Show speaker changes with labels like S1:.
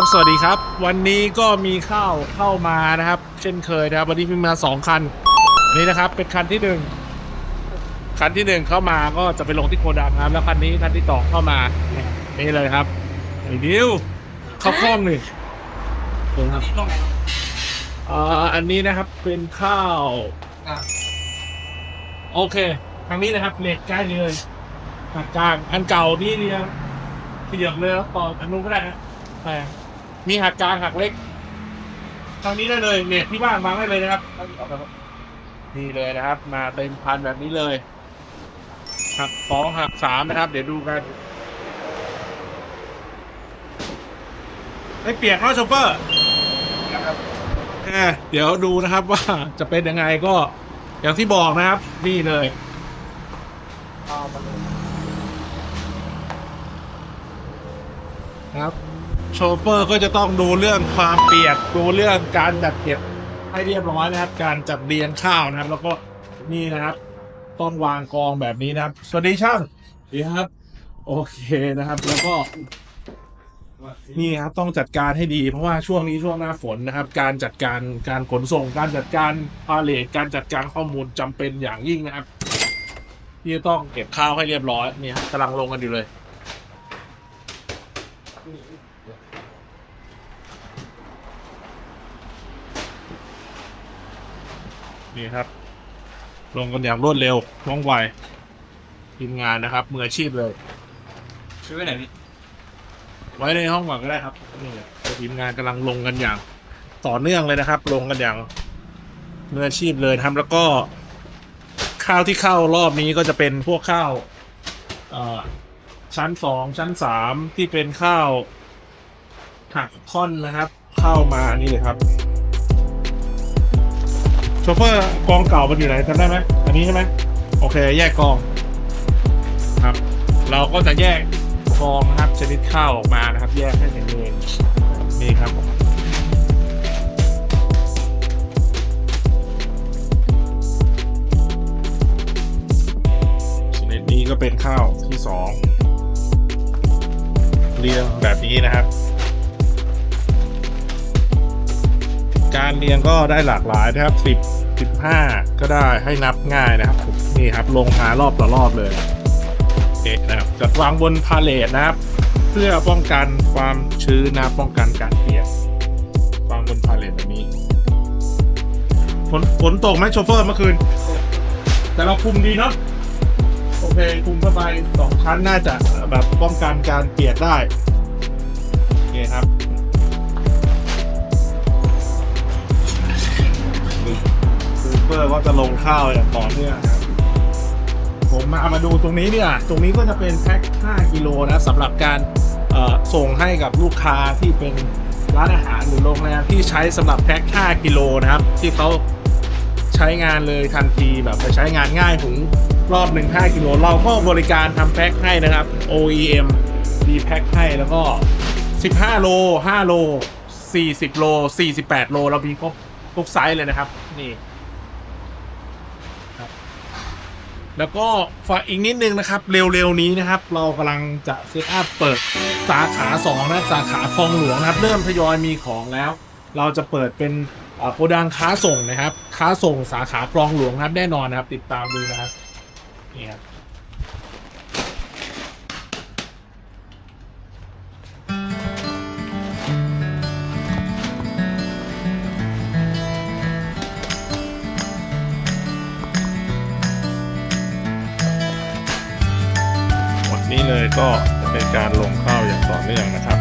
S1: ครับสวัสดีครับ วันนี้ก็มีข้าวเข้ามานะครับ เช่นเคยนะครับ วันนี้มีมาสองคันอันนี้นะครับ เป็นคันที่หนึ่งคันที่หนึ่งเข้ามาก็จะไปลงที่โกดังครับแล้วคันนี้คันที่สองเข้ามา นี่เลยครับไอ้ดิวเข้าคล่องหนึ่งครับอ่าอันนี้นะครับเป็นข้าวโอเคทางนี้นะครับเหล็กใกล้เลยหักกลางอันเก่านี่เรียงขยับเลยแล้วต่ออันนู้นก็ได้นะใช่ มีหักกลางหักเล็ก ทางนี้ได้เลยเหล็กที่บ้านวางได้เลยนะครับ นี่เลยนะครับ มาเต็มพันแบบนี้เลย หักสองหักสามนะครับ เดี๋ยวดูกันไม่เปียกเนาะโชเฟอร์เออเดี๋ยวดูนะครับว่าจะเป็นยังไงก็อย่างที่บอกนะครับ นี่เลยครับ ชเฟอร์ก็จะต้องดูเรื่องความเปียกดูเรื่องการจัดเก็บให้เรียบร้อยนะครับ การจัดเรียงข้าวนะครับ แล้วก็นี่นะครับ ต้องวางกองแบบนี้นะครับ สวัสดีช่างดีครับ โอเคนะครับ แล้วก็นี่ครับต้องจัดการให้ดีเพราะว่าช่วงนี้ช่วงหน้าฝนนะครับ การจัดการการขนส่ง การจัดการพาเลทการจัดการข้อมูลจำเป็นอย่างยิ่งนะครับ ที่จะต้องเก็บข้าวให้เรียบร้อยนี่ครับกำลังลงกันอยู่เลย นี่ครับ ลงกันอย่างรวดเร็วว่องไวทีมงานนะครับ มืออาชีพเลย
S2: ซื้อไว้ไหนพี่
S1: ไว้ในห้องก่อนก็ได้ครับ นี่ทีมงานกำลังลงกันอย่าง ต่อเนื่องเลยนะครับ ลงกันอย่างมืออาชีพเลยนะครับแล้วก็ ข้าวที่เข้ารอบนี้ก็จะเป็นพวกข้าวเอ่อ ชั้นสองชั้นสามที่เป็นข้าวหักท่อนนะครับ เข้ามานี่เลยครับโชเฟอร์กองเก่ามันอยู่ไหนจำได้ไหมอันนี้ใช่ไหมโอเค แยกกองครับ เราก็จะแยกกองนะครับชนิดข้าวออกมานะครับ แยกให้เห็นเลยนี่ครับชนิดนี้ก็เป็นข้าวที่สอง เรียงแบบนี้นะครับ การเรียงก็ได้หลากหลายนะครับสิบสิบห้าก็ได้ให้นับง่ายนะครับ นี่ครับลงมารอบต่อรอบเลยโอเนะครับจัดวางบนพาเลทนะครับ เพื่อป้องกันความชื้นนะป้องกันการเปียกวางบนพาเลทแบบนี้ฝนฝนตกไหมโชเฟอร์เมื่อคืน แต่เราคุมดีเนาะ คคุมสบายสองชั้นน่าจะแบบป้องกันการเปียกได้โอเคครับซูเปอร์ก็จะลงข้าวอย่างต่อเนื่องครับ ผมมามาดูตรงนี้เนี่ยตรงนี้ก็จะเป็นแพ็ค 5 กิโลนะสำหรับการส่งให้กับลูกค้าที่เป็นร้านอาหารหรือโรงแรมที่ใช้สำหรับแพ็ค 5 กิโลนะครับ ที่เขาใช้งานเลยทันทีแบบไปใช้งานง่ายถึง รอบหนึ่ง5กิโลเราก็บริการทำแพ็คให้นะครับ OEM ดีแพ็คให้แล้วก็ 15 โล 5 โล 40 โล 48 โล เรามีครบทุกไซส์เลยนะครับ นี่แล้วก็ฝากอีกนิดนึงนะครับ เร็วๆนี้นะครับ เรากำลังจะเซตอัพเปิดสาขา2นะสาขาคลองหลวงนะครับ เริ่มทยอยมีของแล้ว เราจะเปิดเป็นเอ่อโกดังค้าส่งนะครับ ค้าส่งสาขาคลองหลวงนะครับแน่นอนนะครับ ติดตามดูนะครับ นี่ครับหมดนี้เลยก็จะเป็นการลงข้าวอย่างต่อเนื่องนะครับ